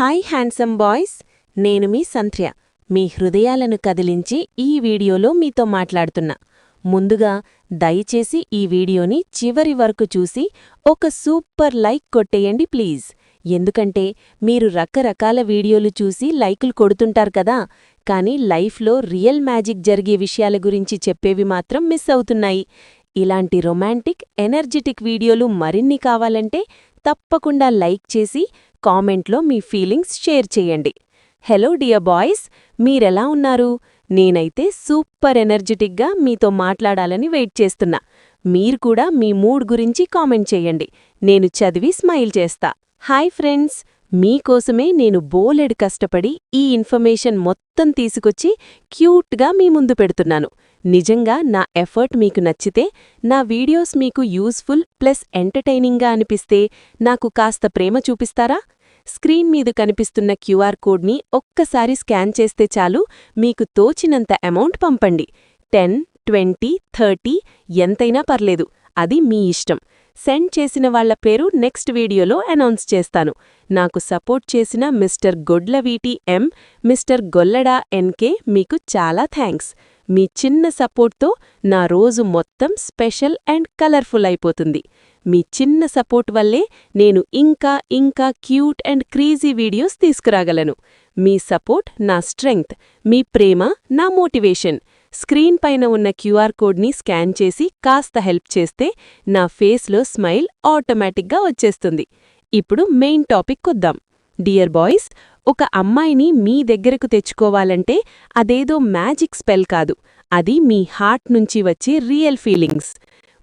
Hi handsome boys నేను మీ సంధ్య. మీ హృదయాలను కదిలించి ఈ వీడియోలో మీతో మాట్లాడుతున్నా. ముందుగా దయచేసి ఈ వీడియోని చివరి వరకు చూసి ఒక సూపర్ లైక్ కొట్టేయండి ప్లీజ్. ఎందుకంటే మీరు రకరకాల వీడియోలు చూసి లైకులు కొడుతుంటారు కదా. కానీ లైఫ్లో రియల్ మ్యాజిక్ జరిగే విషయాల గురించి చెప్పేవి మాత్రం మిస్ అవుతున్నాయి. ఇలాంటి రొమాంటిక్ ఎనర్జెటిక్ వీడియోలు మరిన్ని కావాలంటే తప్పకుండా లైక్ చేసి కామెంట్లో మీ ఫీలింగ్స్ షేర్ చేయండి. హలో డియర్ బాయ్స్ మీరెలా ఉన్నారు? నేనైతే సూపర్ ఎనర్జెటిక్గా మీతో మాట్లాడాలని వెయిట్ చేస్తున్నా. మీరు కూడా మీ మూడ్ గురించి కామెంట్ చేయండి. నేను చదివి స్మైల్ చేస్తా. హాయ్ ఫ్రెండ్స్ మీకోసమే నేను బోలెడు కష్టపడి ఈ ఇన్ఫర్మేషన్ మొత్తం తీసుకొచ్చి క్యూట్గా మీ ముందు పెడుతున్నాను. నిజంగా నా ఎఫర్ట్ మీకు నచ్చితే నా వీడియోస్ మీకు యూస్ఫుల్ ప్లస్ ఎంటర్టైనింగ్గా అనిపిస్తే నాకు కాస్త ప్రేమ చూపిస్తారా? స్క్రీన్ మీద కనిపిస్తున్న క్యూఆర్ కోడ్ని ఒక్కసారి స్కాన్ చేస్తే చాలు మీకు తోచినంత అమౌంట్ పంపండి. టెన్ ట్వంటీ థర్టీ ఎంతైనా పర్లేదు. అది మీ ఇష్టం. సెండ్ చేసిన వాళ్ళ పేరు నెక్స్ట్ వీడియోలో అనౌన్స్ చేస్తాను. నాకు సపోర్ట్ చేసిన mister Godlaveeti M mister Gollada NK మీకు చాలా థ్యాంక్స్. మీ చిన్న సపోర్ట్తో నా రోజు మొత్తం స్పెషల్ అండ్ కలర్ఫుల్ అయిపోతుంది. మీ చిన్న సపోర్ట్ వల్లే నేను ఇంకా ఇంకా క్యూట్ అండ్ క్రీజీ వీడియోస్ తీసుకురాగలను. మీ సపోర్ట్ నా స్ట్రెంగ్త్ మీ ప్రేమ నా మోటివేషన్. స్క్రీన్ పైన ఉన్న క్యూఆర్ కోడ్ని స్కాన్ చేసి కాస్త హెల్ప్ చేస్తే నా ఫేస్లో స్మైల్ ఆటోమేటిక్గా వచ్చేస్తుంది. ఇప్పుడు మెయిన్ టాపిక్ కొద్దాం. డియర్ బాయ్స్ ఒక అమ్మాయిని మీ దగ్గరకు తెచ్చుకోవాలంటే అదేదో మ్యాజిక్ స్పెల్ కాదు. అది మీ హార్ట్ నుంచి వచ్చే రియల్ ఫీలింగ్స్.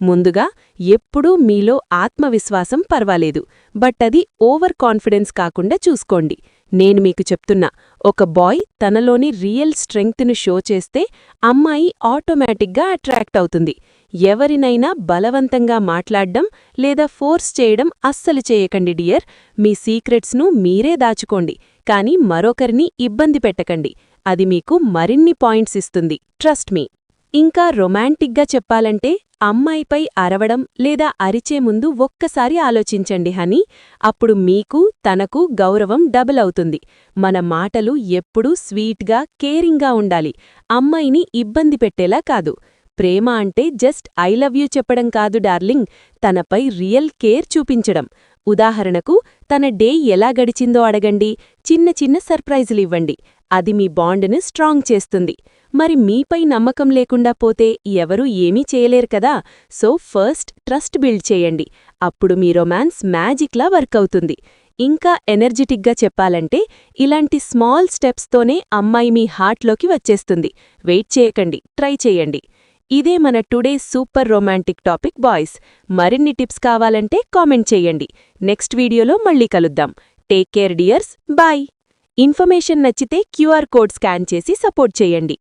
ముందుగా ఎప్పుడూ మీలో ఆత్మవిశ్వాసం పర్వాలేదు. బట్ అది ఓవర్ కాన్ఫిడెన్స్ కాకుండా చూసుకోండి. నేను మీకు చెప్తున్నా. ఒక బాయ్ తనలోని రియల్ స్ట్రెంగ్త్ను షో చేస్తే అమ్మాయి ఆటోమేటిక్గా అట్రాక్ట్ అవుతుంది. ఎవరినైనా బలవంతంగా మాట్లాడ్డం లేదా ఫోర్స్ చేయడం అస్సలు చేయకండి డియర్. మీ సీక్రెట్స్ను మీరే దాచుకోండి. కానీ మరొకరిని ఇబ్బంది పెట్టకండి. అది మీకు మరిన్ని పాయింట్స్ ఇస్తుంది. Trust me. ఇంకా రొమాంటిక్గా చెప్పాలంటే అమ్మాయిపై అరవడం లేదా అరిచే ముందు ఒక్కసారి ఆలోచించండి హనీ. అప్పుడు మీకు తనకు గౌరవం డబుల్ అవుతుంది. మన మాటలు ఎప్పుడూ స్వీట్గా కేరింగ్గా ఉండాలి. అమ్మాయిని ఇబ్బంది పెట్టేలా కాదు. ప్రేమ అంటే జస్ట్ ఐ లవ్ యూ చెప్పడం కాదు డార్లింగ్. తనపై రియల్ కేర్ చూపించడం. ఉదాహరణకు తన డే ఎలా గడిచిందో అడగండి. చిన్న చిన్న సర్ప్రైజులు ఇవ్వండి. అది మీ బాండ్ను స్ట్రాంగ్ చేస్తుంది. మరి మీపై నమ్మకం లేకుండా పోతే ఎవరూ ఏమీ చేయలేరు కదా? సో ఫస్ట్ ట్రస్ట్ బిల్డ్ చేయండి. అప్పుడు మీ రొమాన్స్ మ్యాజిక్లా వర్క్ అవుతుంది. ఇంకా ఎనర్జెటిక్గా చెప్పాలంటే ఇలాంటి స్మాల్ స్టెప్స్తోనే అమ్మాయి మీ హార్ట్లోకి వచ్చేస్తుంది. వెయిట్ చేయకండి. ట్రై చేయండి. ఇదే మన today super romantic topic boys. మరిన్ని టిప్స్ కావాలంటే కామెంట్ చేయండి. నెక్స్ట్ వీడియోలో మళ్ళీ కలుద్దాం. Take care dears. Bye. Information నచ్చితే క్యూఆర్ కోడ్ స్కాన్ చేసి సపోర్ట్ చేయండి.